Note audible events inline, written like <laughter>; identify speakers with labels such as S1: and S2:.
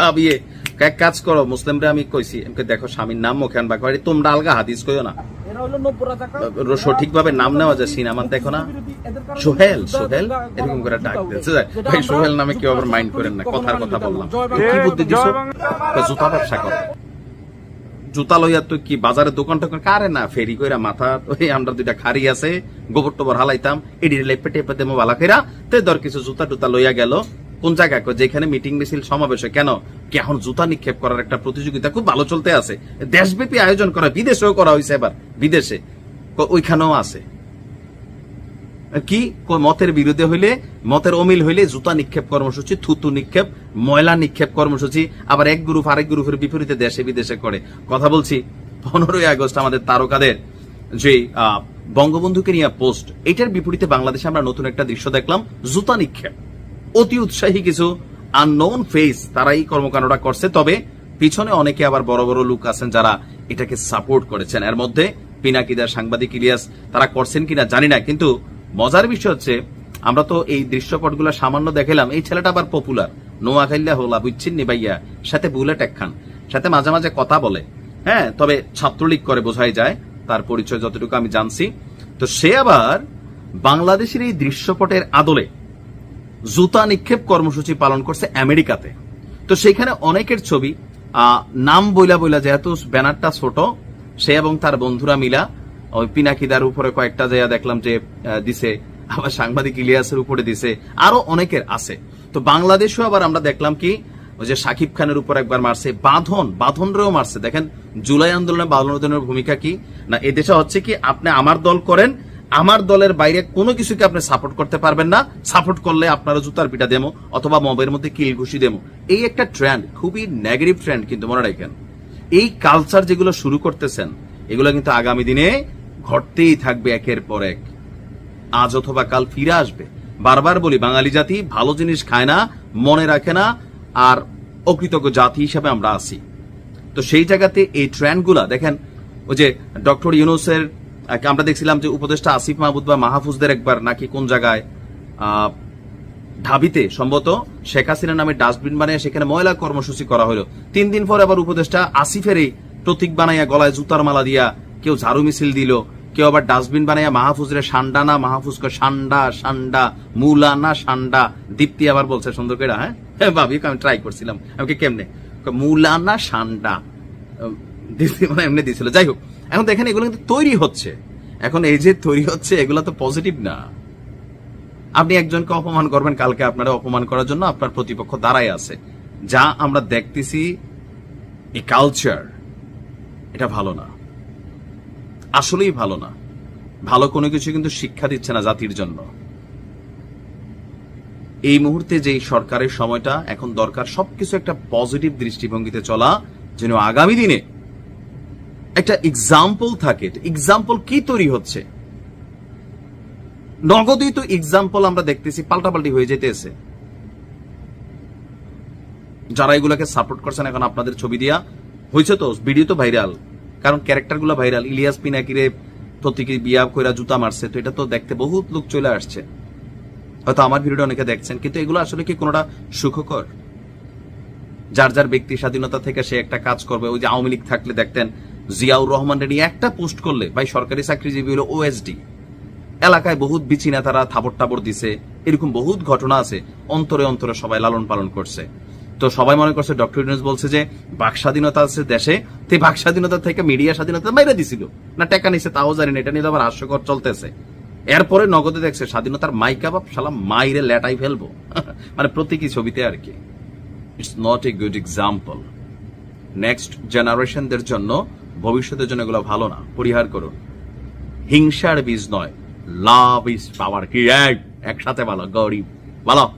S1: ভাবিয়ে এক কাজ করো মুসলিমরা আমি কইছি আমাকে দেখো স্বামীর নাম মুখে আনবা কয় তোমরা আলগা হাদিস কইও না। সঠিকভাবে নাম নেওয়া যায় সিনেমা দেখো না। সোহেল সোহেল এরকম করে ডাক দিচ্ছে ভাই সোহেল নামে কেউ আবার মাইন্ড করেন না? কথার কথা বললাম। কি বুদ্ধি দিছো? জুতা ব্যবসা করো। জুতা লইয়া তুই কি বাজারে দোকান টোকান কারে না? ফেরি কইরা মাথা ওই আমরা দুইটা খারি আছে গোবর টোবর হালাইতাম এডি লেপে টেপে দেবো বালা কইরা তে ধর কিছু জুতা টুতা লইয়া গেল কোন জায়গায়? যেখানে মিটিং মিছিল সমাবেশ। কেন? কি এখন জুতা নিক্ষেপ করার একটা প্রতিযোগিতা খুব ভালো চলতে আছে। দেশব্যাপী আয়োজন করা, বিদেশেও করা হয়েছে এবার, বিদেশে। ওইখানেও আছে। কি? মতের বিরুদ্ধে হইলে, মতের অমিল হইলে জুতা নিক্ষেপ কর্মসূচি, থুতু নিক্ষেপ, ময়লা নিক্ষেপ কর্মসূচি, আবার এক গ্রুপ, আরেক গ্রুপের বিপরীতে দেশে বিদেশে করে। কথা বলছি, পনেরোই আগস্ট আমাদের তারকাদের যে বঙ্গবন্ধুকে নিয়ে পোস্ট, এটার বিপরীতে বাংলাদেশে আমরা নতুন একটা দৃশ্য দেখলাম, জুতা নিক্ষেপ। অতি উৎসাহী কিছু আননোন ফেস তারা এই কর্মকাণ্ডটা করছে। তবে পিছনে অনেকে আবার বড় বড় লোক আছেন যারা এটাকে সাপোর্ট করেছেন। এর মধ্যে পিনাকিদার সাংবাদিক ইলিয়াস তারা করছেন কিনা জানি না, কিন্তু মজার বিষয় হচ্ছে আমরা তো এই দৃশ্যপটগুলো সামান্য দেখালাম। এই ছেলেটা আবার পপুলার নোয়া খাইল্লা হোলা বুঝছেন নি ভাইয়া সাথে বুলেট একখান সাথে মাঝে মাঝে কথা বলে। হ্যাঁ তবে ছাত্রলীগ করে বোঝাই যায়, তার পরিচয় যতটুকু আমি জানছি। তো সে আবার বাংলাদেশের এই দৃশ্যপটের আদলে জুতা নিক্ষেপ কর্মসূচি পালন করছে আমেরিকাতে। তো সেখানে অনেকের ছবি নাম বইলা বইলা, যেহেতু ব্যানারটা ছোট, সে এবং তার বন্ধুরা মিলা, ওই পিনাকিদার উপরে কয়েকটা জায়গা দেখলাম যে দিছে, আবার সাংবাদিক ইলিয়াসের উপরে দিছে, আরও অনেকের আছে। তো বাংলাদেশেও আবার আমরা দেখলাম কি, ওই যে সাকিব খানের উপর একবার মারছে, বাঁধন, বাঁধনরেও মারছে। দেখেন, জুলাই আন্দোলনে বাঁধনের ভূমিকা কি? না এদেশে হচ্ছে কি, আপনি আমার দল করেন আমার দলের বাইরে কোনো কিছুকে আপনি সাপোর্ট করতে পারবেন না। সাপোর্ট করলে আপনারা জুতার পিটা দেমো অথবা মবের মধ্যে কিল ঘুষি দেমো। এই একটা ট্রেন্ড খুবই নেগেটিভ ট্রেন্ড কিন্তু মনে রাখেন। এই কালচার যেগুলো শুরু করতেছেন, এগুলো কিন্তু আগামী দিনে ঘটতেই থাকবে একের পর এক। আজ অথবা কাল ফিরে আসবে। বারবার বলি, বাঙালি জাতি ভালো জিনিস খায় না, মনে রাখে না, আর অকৃতজ্ঞ জাতি হিসাবে আমরা আছি। তো সেই জায়গাতে এই ট্রেন্ডগুলা দেখেন, ওই যে ডক্টর ইউনুসের আমরা দেখছিলাম যে উপদেষ্টা আসিফ মাহমুদ বা মাহফুজদের একবার নাকি কোন জায়গায় ঢাবিতে সম্ভবত শেখ হাসিনা নামে ডাস্টবিন বানিয়ে সেখানে ময়লা কর্মসূচি করা হলো। তিন দিন পর আবার উপদেষ্টা আসিফেরই প্রতীক বানাইয়া গলায় জুতার মালা দিয়া কেউ ঝাড়ু মিছিল দিল, কেউ আবার ডাস্টবিন বানাইয়া মাহফুজরে সান্ডা না, মাহফুজকে সান্ডা সান্ডা, মুলা না, সান্ডা, দীপ্তি আবার বলছে সুন্দর করে হ্যাঁ? হ্যাঁ ভাবি, আমি ট্রাই করছিলাম। আমাকে কেমনে? মুলা না, সান্ডা। দীপ্তি মানে এমনি দিছিল। যাই হোক এখন দেখেন এগুলো কিন্তু তৈরি হচ্ছে। এখন এই যে তৈরি হচ্ছে, এগুলো তো পজিটিভ না। আপনি একজনকে অপমান করবেন, কালকে আপনারা অপমান করার জন্য আপনার প্রতিপক্ষ দাঁড়ায় আছে। যা আমরা দেখতেছি এই কালচার এটা ভালো না। আসলেই ভালো না। ভালো কোনো কিছু কিন্তু শিক্ষা দিচ্ছে না জাতির জন্য। এই মুহূর্তে যে সরকারের সময়টা, এখন দরকার সবকিছু একটা পজিটিভ দৃষ্টিভঙ্গিতে চলা, যেন আগামী দিনে একটা এক্সাম্পল থাকে। এক্সাম্পল কি তৈরি হচ্ছে? নগদই তো এক্সাম্পল আমরা দেখতেছি, পাল্টাপাল্টি হয়ে যেতেছে যারা এগুলাকে সাপোর্ট করছেন, এখন আপনাদের ছবি দিয়া হয়েছে তো ভিডিও তো ভাইরাল কারণ ক্যারেক্টারগুলো ভাইরাল ইলিয়াস পিনাকিরে প্রতীকী বিয়া কইরা জুতা মারছে, তো এটা তো দেখতে বহুত লোক চলে আসছে। হয়তো আমার ভিডিওটা অনেকে দেখছেন, কিন্তু এগুলো আসলে কি কোনোটা সুখকর? যার যার ব্যক্তি স্বাধীনতা থেকে সে একটা কাজ করবে, ওই যে আওয়ামী লীগ থাকলে দেখতেন জিয়াউর রহমান রেডি একটা পোস্ট করলে, ভাই সরকারি চাকরিজীবী হলো ওএসডি এলাকায় বহুত বিচি নেতারা থাবর টাবর দিছে, এরকম বহুত ঘটনা আছে, অন্তরে অন্তরে সবাই লালন পালন করছে। তো সবাই মনে করছে, ডক্টর ইউনুস বলছে যে, বাক স্বাধীনতা আছে দেশে, তো বাক স্বাধীনতা থেকে মিডিয়া স্বাধীনতা বাইরে দিছিল। না, টাকা নিছে, তাও জানি না, এটা নিয়ে আবার হাস্যকর চলতেছে। এরপরে নগদে দেখছে, স্বাধীনতার মাইকা বাপ, শালা মাইরে লেটাই ফেলব। <laughs> মানে প্রতীকী ছবিতে আর কি। It's not a good example next জেনারেশনদের জন্য ভবিষ্যতের জন্য এগুলো ভালো না। পরিহার করুন। হিংসার বীজ নয়। লাভ ইজ পাওয়ার কি এক? একসাথে ভালো, গরিব। ভালো।